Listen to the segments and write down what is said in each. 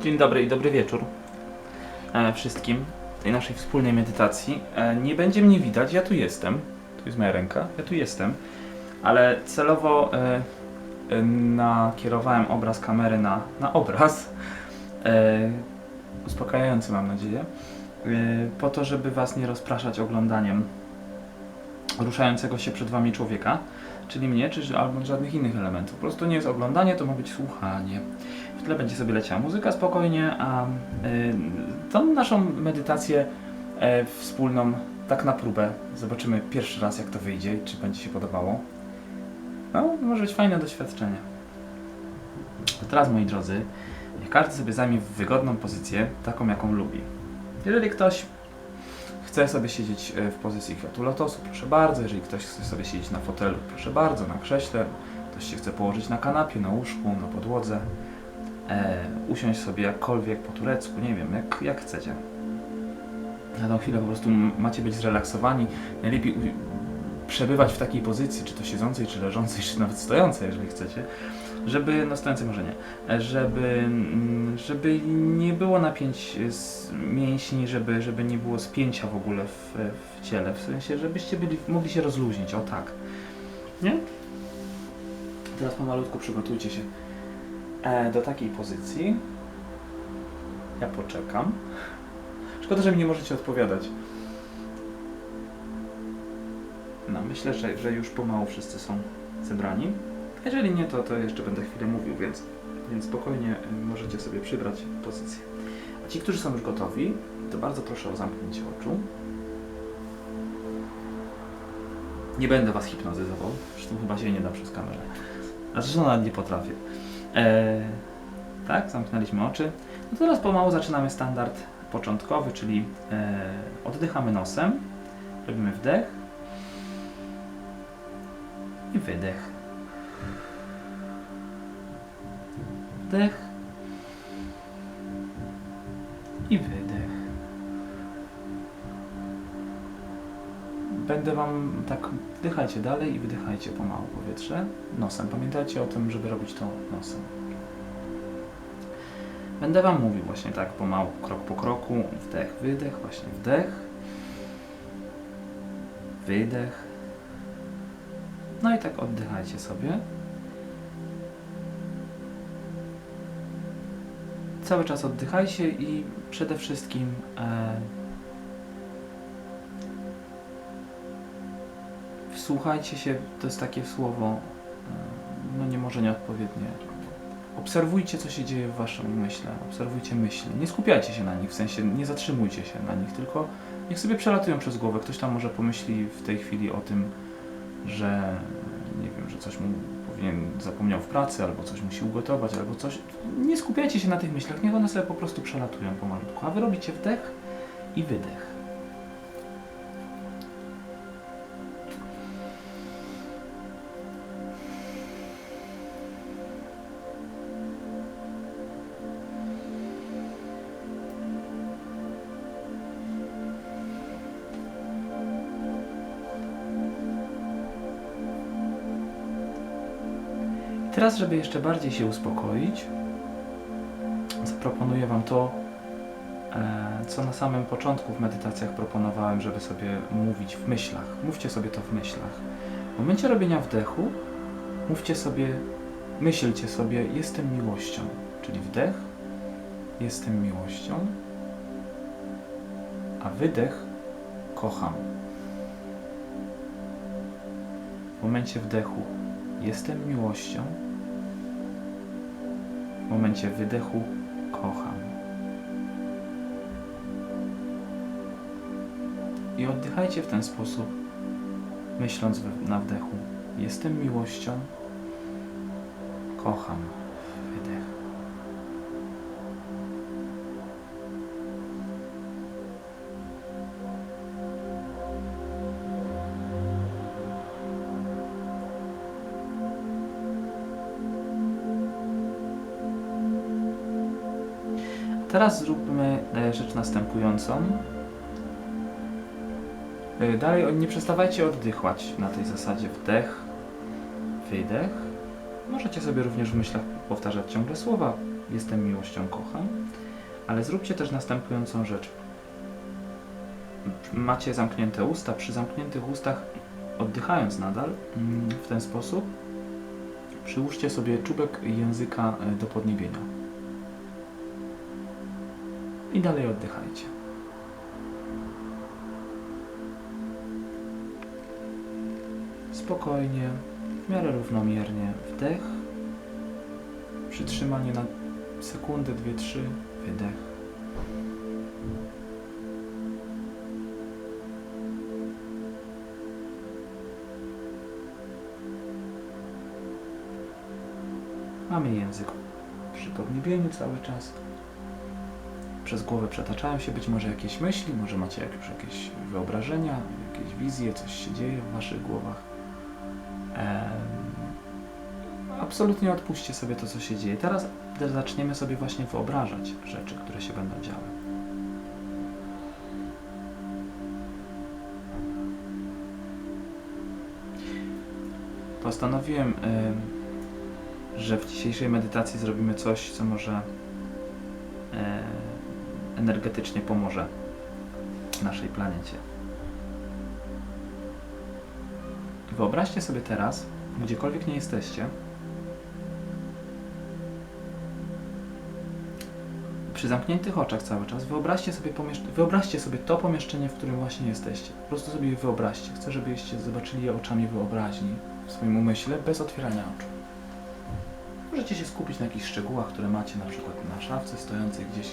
Dzień dobry i dobry wieczór e, wszystkim tej naszej wspólnej medytacji. E, nie będzie mnie widać, ja tu jestem. Tu jest moja ręka, ja tu jestem. Ale celowo e, nakierowałem obraz kamery na, na obraz. Uspokajający mam nadzieję. Po to, żeby was nie rozpraszać oglądaniem ruszającego się przed wami człowieka, czyli mnie, czy albo żadnych innych elementów. Po prostu nie jest oglądanie, to ma być słuchanie. W tle będzie sobie leciała muzyka spokojnie, a y, tą naszą medytację e, wspólną tak na próbę zobaczymy pierwszy raz jak to wyjdzie czy będzie się podobało. No, może być fajne doświadczenie. A teraz moi drodzy, każdy sobie zajmie wygodną pozycję, taką jaką lubi. Jeżeli ktoś chce sobie siedzieć e, w pozycji kwiatu lotosu, proszę bardzo. Jeżeli ktoś chce sobie siedzieć na fotelu, proszę bardzo, na krześle. Ktoś się chce położyć na kanapie, na łóżku, na podłodze. E, usiąść sobie jakkolwiek po turecku, nie wiem, jak, jak chcecie. Na tą chwilę po prostu macie być zrelaksowani. Najlepiej przebywać w takiej pozycji, czy to siedzącej, czy leżącej, czy nawet stojącej, jeżeli chcecie, żeby, no stojącej może nie, e, żeby, mm, żeby nie było napięć z mięśni, żeby, żeby nie było spięcia w ogóle w, w ciele, w sensie, żebyście byli, mogli się rozluźnić, o tak. Nie? Teraz pomalutku przygotujcie się e, do takiej pozycji. Ja poczekam. Szkoda, że mi nie możecie odpowiadać. No, myślę, że, że już pomału wszyscy są zebrani. Jeżeli nie, to, to jeszcze będę chwilę mówił, więc, więc spokojnie y, możecie sobie przybrać pozycję. A ci, którzy są już gotowi, to bardzo proszę o zamknięcie oczu. Nie będę was hipnotyzował, zresztą chyba się nie da przez kamerę. A zresztą nawet nie potrafię. Eee, tak, zamknęliśmy oczy. No teraz pomału zaczynamy standard początkowy, czyli e, oddychamy nosem, robimy wdech i wydech. Wdech i wydech. Będę Wam tak, wdychajcie dalej i wydychajcie pomału powietrze nosem. Pamiętajcie o tym, żeby robić to nosem. Będę Wam mówił właśnie tak pomału, krok po kroku, wdech, wydech, właśnie wdech, wydech. Tak oddychajcie sobie. Cały czas oddychajcie i przede wszystkim e, wsłuchajcie się, to jest takie słowo, e, no nie może nieodpowiednie. Obserwujcie, co się dzieje w waszym myśle, obserwujcie myśli. Nie skupiajcie się na nich, w sensie nie zatrzymujcie się na nich, tylko niech sobie przelatują przez głowę. Ktoś tam może pomyśli w tej chwili o tym, że nie wiem, że coś mu powinien zapomniał w pracy, albo coś musi ugotować, albo coś. Nie skupiajcie się na tych myślach, niech one sobie po prostu przelatują pomalutku. A wy robicie wdech i wydech. Teraz, żeby jeszcze bardziej się uspokoić, zaproponuję Wam to, e, co na samym początku w medytacjach proponowałem, żeby sobie mówić w myślach. Mówcie sobie to w myślach. W momencie robienia wdechu, mówcie sobie, myślcie sobie, jestem miłością. Czyli wdech, jestem miłością, a wydech, kocham. W momencie wdechu, jestem miłością, w momencie wydechu kocham. I oddychajcie w ten sposób, myśląc na wdechu. Jestem miłością, kocham. Teraz zróbmy e, rzecz następującą. E, Dalej nie przestawajcie oddychać na tej zasadzie wdech, wydech. Możecie sobie również w myślach powtarzać ciągle słowa jestem miłością, kocham, ale zróbcie też następującą rzecz. Macie zamknięte usta, przy zamkniętych ustach, oddychając nadal mm, w ten sposób, przyłóżcie sobie czubek języka e, do podniebienia. I dalej oddychajcie. Spokojnie, w miarę równomiernie. Wdech, przytrzymanie na sekundę, dwie, trzy, wydech. Mamy język przy podniebieniu cały czas. Przez głowę przetaczają się być może jakieś myśli, może macie już jakieś wyobrażenia, jakieś wizje, coś się dzieje w waszych głowach. Em, absolutnie odpuśćcie sobie to, co się dzieje. Teraz zaczniemy sobie właśnie wyobrażać rzeczy, które się będą działy. Postanowiłem, em, że w dzisiejszej medytacji zrobimy coś, co może energetycznie pomoże naszej planecie. Wyobraźcie sobie teraz, gdziekolwiek nie jesteście, przy zamkniętych oczach cały czas, wyobraźcie sobie, wyobraźcie sobie to pomieszczenie, w którym właśnie jesteście. Po prostu sobie wyobraźcie. Chcę, żebyście zobaczyli je oczami wyobraźni w swoim umyśle, bez otwierania oczu. Możecie się skupić na jakichś szczegółach, które macie na przykład na szafce stojącej gdzieś,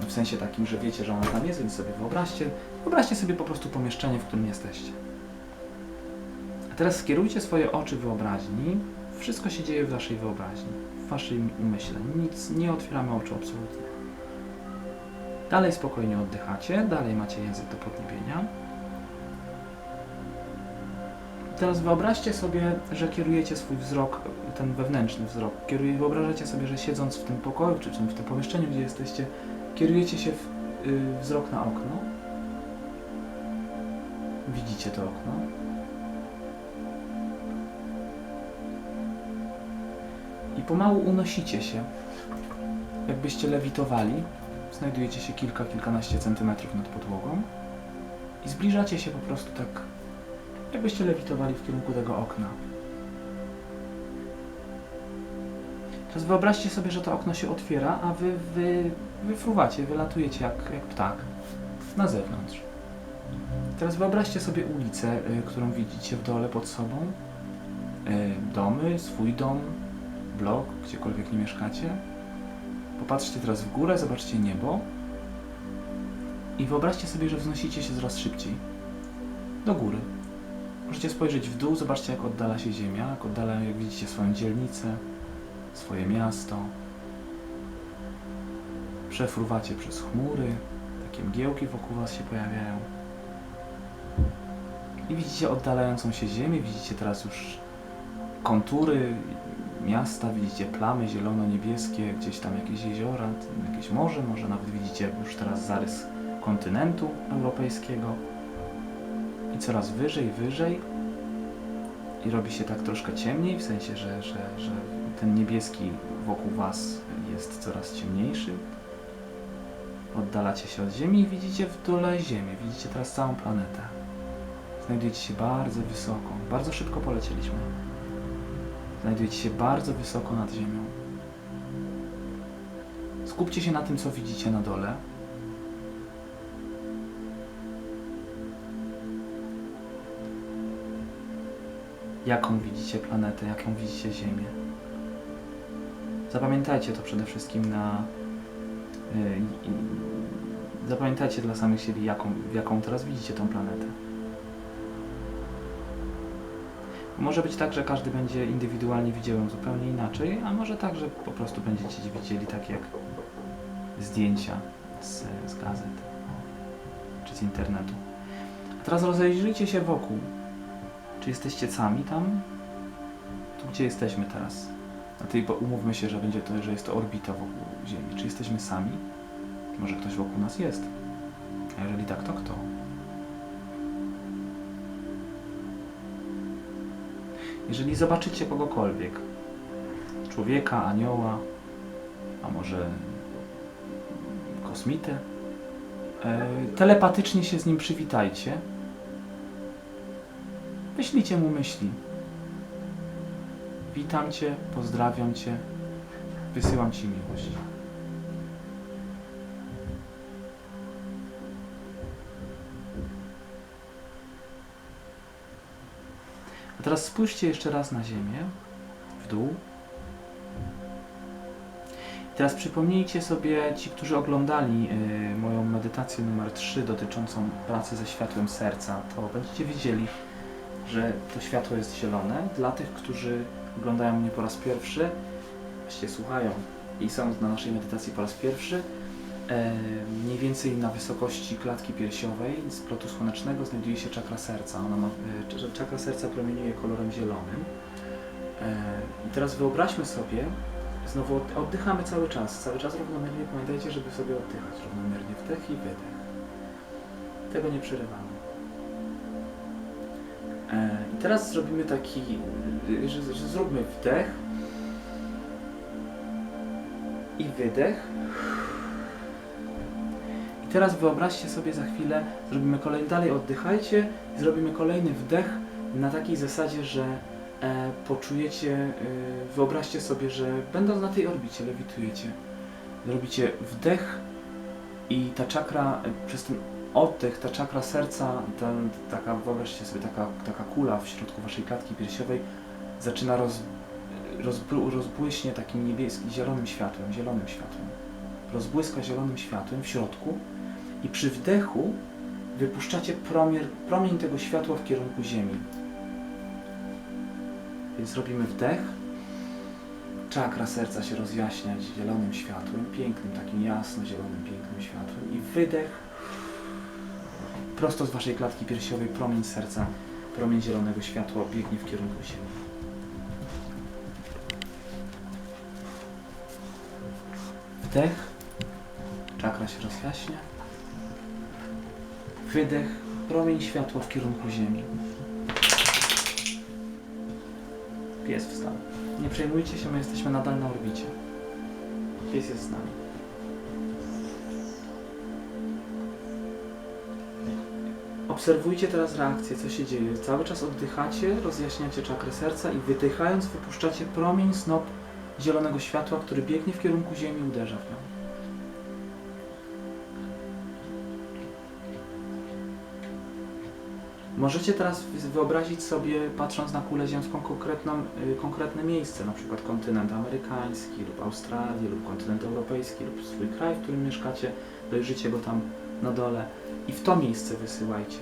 w sensie takim, że wiecie, że ona tam jest, więc sobie wyobraźcie, wyobraźcie sobie po prostu pomieszczenie, w którym jesteście. A teraz skierujcie swoje oczy wyobraźni. Wszystko się dzieje w waszej wyobraźni, w waszym umyśle. Nic, nie otwieramy oczu absolutnie. Dalej spokojnie oddychacie, dalej macie język do podniebienia. Teraz wyobraźcie sobie, że kierujecie swój wzrok, ten wewnętrzny wzrok. Kieruje, wyobrażacie sobie, że siedząc w tym pokoju, czy w tym pomieszczeniu, gdzie jesteście, kierujecie się w, y, wzrok na okno. Widzicie to okno. I pomału unosicie się, jakbyście lewitowali. Znajdujecie się kilka, kilkanaście centymetrów nad podłogą i zbliżacie się po prostu tak, jakbyście lewitowali w kierunku tego okna. Teraz wyobraźcie sobie, że to okno się otwiera, a wy, wy wyfruwacie, wylatujecie jak, jak ptak na zewnątrz. Teraz wyobraźcie sobie ulicę, y, którą widzicie w dole pod sobą. Y, domy, swój dom, blok, gdziekolwiek nie mieszkacie. Popatrzcie teraz w górę, zobaczcie niebo. I wyobraźcie sobie, że wznosicie się coraz szybciej. Do góry. Możecie spojrzeć w dół, zobaczcie jak oddala się ziemia, jak oddala, jak widzicie swoją dzielnicę, swoje miasto. Przefruwacie przez chmury, takie mgiełki wokół was się pojawiają. I widzicie oddalającą się ziemię, widzicie teraz już kontury miasta, widzicie plamy zielono-niebieskie, gdzieś tam jakieś jeziora, jakieś morze, może nawet widzicie już teraz zarys kontynentu europejskiego. I coraz wyżej, wyżej. I robi się tak troszkę ciemniej, w sensie, że, że, że ten niebieski wokół was jest coraz ciemniejszy. Oddalacie się od Ziemi i widzicie w dole Ziemię. Widzicie teraz całą planetę. Znajdujecie się bardzo wysoko. Bardzo szybko polecieliśmy. Znajdujecie się bardzo wysoko nad ziemią. Skupcie się na tym, co widzicie na dole. Jaką widzicie planetę, jaką widzicie Ziemię. Zapamiętajcie to przede wszystkim na. y, Zapamiętajcie dla samych siebie, jaką, jaką teraz widzicie tą planetę. Może być tak, że każdy będzie indywidualnie widział ją zupełnie inaczej, a może tak, że po prostu będziecie widzieli tak jak zdjęcia z, z gazet czy z internetu. A teraz rozejrzyjcie się wokół. Czy jesteście sami tam? Tu gdzie jesteśmy teraz? Na tej, umówmy się, że będzie to, że jest to orbita wokół Ziemi. Czy jesteśmy sami? Może ktoś wokół nas jest? A jeżeli tak, to kto? Jeżeli zobaczycie kogokolwiek, człowieka, anioła, a może kosmitę. E, telepatycznie się z nim przywitajcie. Wyślijcie mu myśli. Witam cię, pozdrawiam cię, wysyłam ci miłość. A teraz spójrzcie jeszcze raz na ziemię, w dół. I teraz przypomnijcie sobie, ci, którzy oglądali y, moją medytację numer 3 dotyczącą pracy ze światłem serca, to będziecie wiedzieli, że to światło jest zielone. Dla tych, którzy oglądają mnie po raz pierwszy, właściwie słuchają i są na naszej medytacji po raz pierwszy, e, mniej więcej na wysokości klatki piersiowej z plotu słonecznego znajduje się czakra serca. Ona ma, e, cz- czakra serca promieniuje kolorem zielonym. E, teraz wyobraźmy sobie, znowu od- oddychamy cały czas, cały czas równomiernie. Pamiętajcie, żeby sobie oddychać równomiernie, wdech i wydech. Tego nie przerywamy. E, I teraz zrobimy taki, że, że zróbmy wdech i wydech. I teraz wyobraźcie sobie za chwilę, zrobimy kolejny, dalej oddychajcie zrobimy kolejny wdech na takiej zasadzie, że e, poczujecie, e, wyobraźcie sobie, że będąc na tej orbicie, lewitujecie. Zrobicie wdech i ta czakra e, przez ten oddech, ta czakra serca, ta, taka, wyobraźcie sobie, taka, taka kula w środku waszej klatki piersiowej zaczyna roz, rozbłyśnie takim niebieskim, zielonym światłem, zielonym światłem. Rozbłyska zielonym światłem w środku i przy wdechu wypuszczacie promień, promień tego światła w kierunku Ziemi. Więc robimy wdech, czakra serca się rozjaśnia zielonym światłem, pięknym, takim jasno-zielonym, pięknym światłem i wydech, prosto z waszej klatki piersiowej promień serca, promień zielonego światła biegnie w kierunku Ziemi. Wdech, czakra się rozjaśnia. Wydech, promień światła w kierunku Ziemi. Pies wstał. Nie przejmujcie się, my jesteśmy nadal na orbicie. Pies jest z nami. Obserwujcie teraz reakcję, co się dzieje. Cały czas oddychacie, rozjaśniacie czakrę serca i wydychając wypuszczacie promień, snop zielonego światła, który biegnie w kierunku Ziemi i uderza w nią. Możecie teraz wyobrazić sobie, patrząc na kulę ziemską, y, konkretne miejsce, na przykład kontynent amerykański lub Australię lub kontynent europejski lub swój kraj, w którym mieszkacie, dojrzycie go tam na dole i w to miejsce wysyłajcie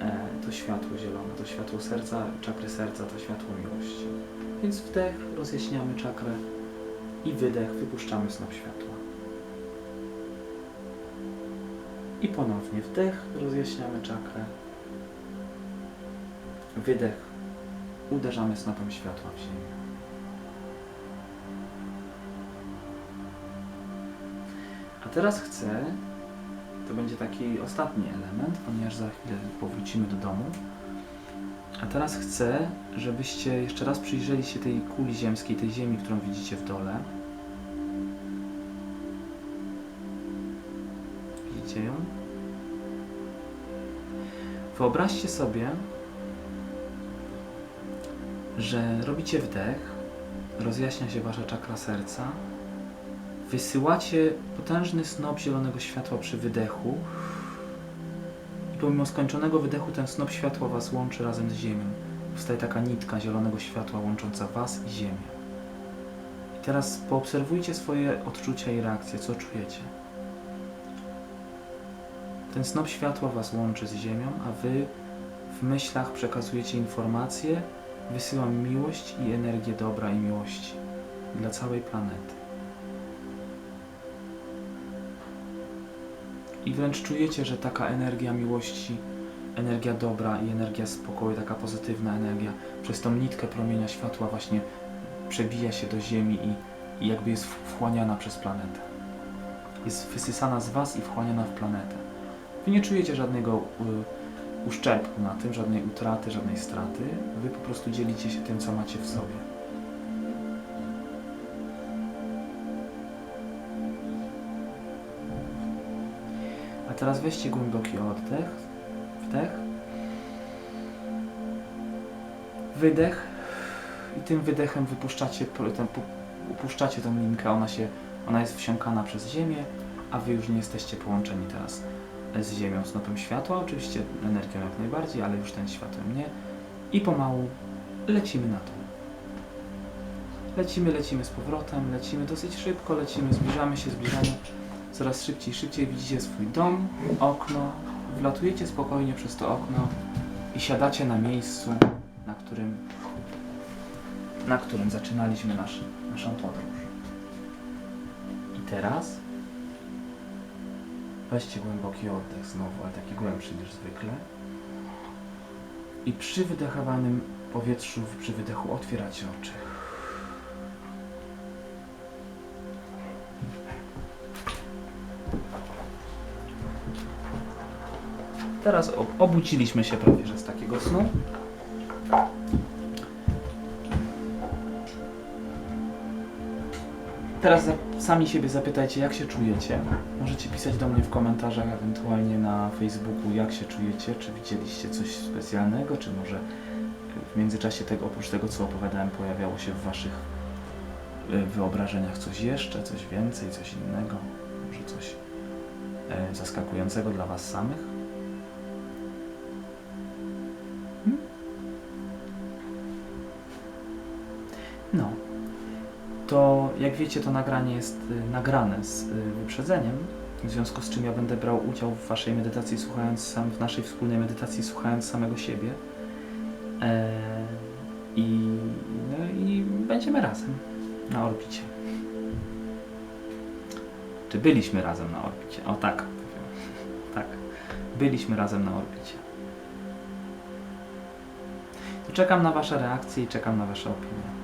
e, to światło zielone, to światło serca, czakry serca, to światło miłości. Więc wdech, rozjaśniamy czakrę i wydech, wypuszczamy snop światła. I ponownie wdech, rozjaśniamy czakrę. Wydech, uderzamy snopem światła w ziemię. A teraz chcę, to będzie taki ostatni element, ponieważ za chwilę powrócimy do domu. A teraz chcę, żebyście jeszcze raz przyjrzeli się tej kuli ziemskiej, tej ziemi, którą widzicie w dole. Widzicie ją? Wyobraźcie sobie, że robicie wdech, rozjaśnia się wasza czakra serca, wysyłacie potężny snop zielonego światła przy wydechu i pomimo skończonego wydechu ten snop światła was łączy razem z ziemią. Powstaje taka nitka zielonego światła łącząca was i ziemię. I teraz poobserwujcie swoje odczucia i reakcje, co czujecie. Ten snop światła was łączy z ziemią, a wy w myślach przekazujecie informacje, wysyłam miłość i energię dobra i miłości dla całej planety. I wręcz czujecie, że taka energia miłości, energia dobra i energia spokoju, taka pozytywna energia, przez tą nitkę promienia światła właśnie przebija się do Ziemi i, i jakby jest wchłaniana przez planetę. Jest wysysana z Was i wchłaniana w planetę. Wy nie czujecie żadnego y, uszczerbku na tym, żadnej utraty, żadnej straty. Wy po prostu dzielicie się tym, co macie w sobie. Teraz weźcie głęboki oddech, wdech, wydech. I tym wydechem wypuszczacie, ten, pu- upuszczacie tą linkę, ona się, ona jest wsiąkana przez ziemię, a wy już nie jesteście połączeni teraz z ziemią, snopem światła, oczywiście energią jak najbardziej, ale już ten światłem nie. I pomału lecimy na to. Lecimy, lecimy z powrotem, lecimy dosyć szybko, lecimy, zbliżamy się, zbliżamy coraz szybciej, szybciej widzicie swój dom, okno, wlatujecie spokojnie przez to okno i siadacie na miejscu, na którym, na którym zaczynaliśmy nasz, naszą podróż. I teraz weźcie głęboki oddech znowu, ale taki głębszy niż zwykle. I przy wydechowanym powietrzu, przy wydechu otwieracie oczy. Teraz ob- obudziliśmy się prawie że z takiego snu. Teraz sami siebie zapytajcie, jak się czujecie. Możecie pisać do mnie w komentarzach, ewentualnie na Facebooku, jak się czujecie. Czy widzieliście coś specjalnego, czy może w międzyczasie tego, oprócz tego, co opowiadałem, pojawiało się w Waszych y, wyobrażeniach coś jeszcze, coś więcej, coś innego, może coś e, zaskakującego dla Was samych. To jak wiecie, to nagranie jest y, nagrane z y, wyprzedzeniem, w związku z czym ja będę brał udział w Waszej medytacji, słuchając sam, w naszej wspólnej medytacji, słuchając samego siebie. E, i, no, I będziemy razem na orbicie. Czy byliśmy razem na orbicie? O tak, tak. Byliśmy razem na orbicie. Czekam na Wasze reakcje i czekam na Wasze opinie.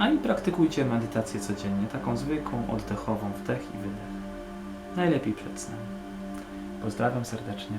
A i praktykujcie medytację codziennie, taką zwykłą, oddechową, wdech i wydech. Najlepiej przed snem. Pozdrawiam serdecznie.